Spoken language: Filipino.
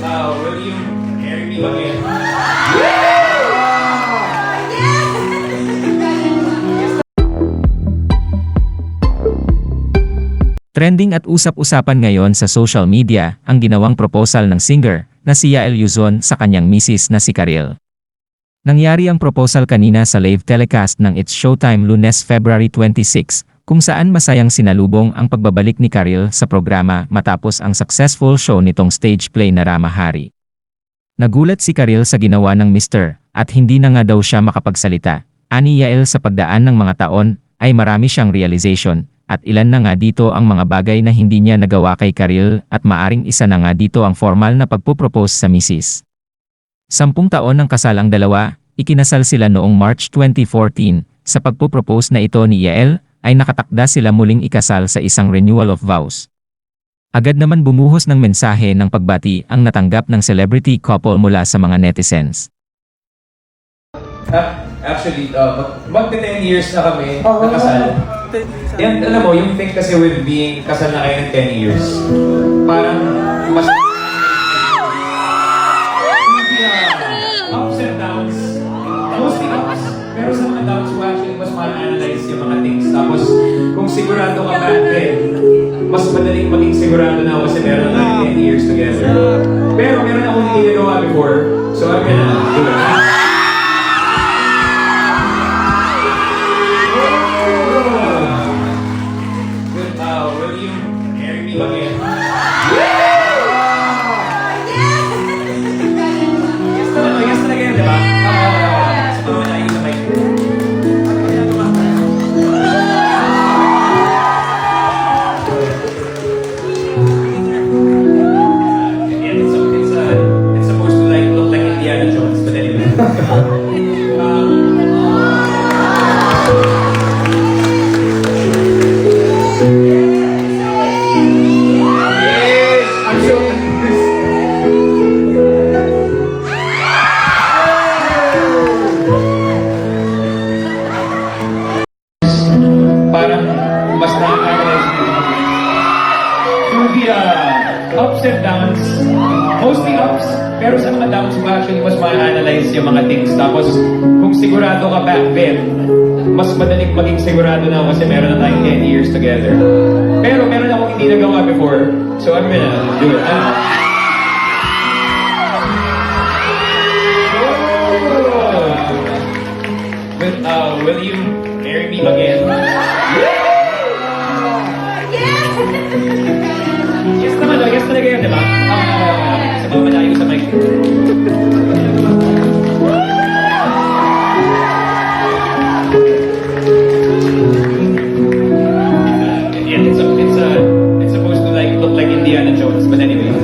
Uh, will you me again? Trending at usap-usapan ngayon sa social media ang ginawang proposal ng singer na si Yael Yuzon sa kanyang misis na si Karil. Nangyari ang proposal kanina sa live telecast ng It's Showtime lunes February 26 kung saan masayang sinalubong ang pagbabalik ni Karil sa programa matapos ang successful show nitong stage play na Rama Hari. Nagulat si Karil sa ginawa ng Mr. at hindi na nga daw siya makapagsalita. Ani Yael sa pagdaan ng mga taon ay marami siyang realization at ilan na nga dito ang mga bagay na hindi niya nagawa kay Karil at maaring isa na nga dito ang formal na pagpupropose sa misis. Sampung taon ng kasal ang dalawa, ikinasal sila noong March 2014. Sa pagpupropose na ito ni Yael, ay nakatakda sila muling ikasal sa isang renewal of vows. Agad naman bumuhos ng mensahe ng pagbati ang natanggap ng celebrity couple mula sa mga netizens. Ah, actually, uh, mag 10 years na kami Oo. nakasal. And alam mo, yung thing kasi with being kasal na kayo ng 10 years, parang mas... ma-analyze yung mga things. Tapos, kung sigurado ka ba, then, mas madaling maging sigurado na ako kasi meron na tayo 10 years together. Pero meron akong hindi nagawa before. So I'm gonna do it. Ups and downs, mostly ups, pero sa mga downs mo actually mas ma-analyze yung mga things. Tapos kung sigurado ka back then, mas madaling maging sigurado na kasi meron na tayong 10 years together. Pero meron akong hindi nagawa before, so I'm gonna do it. Ano? Will, uh, will you?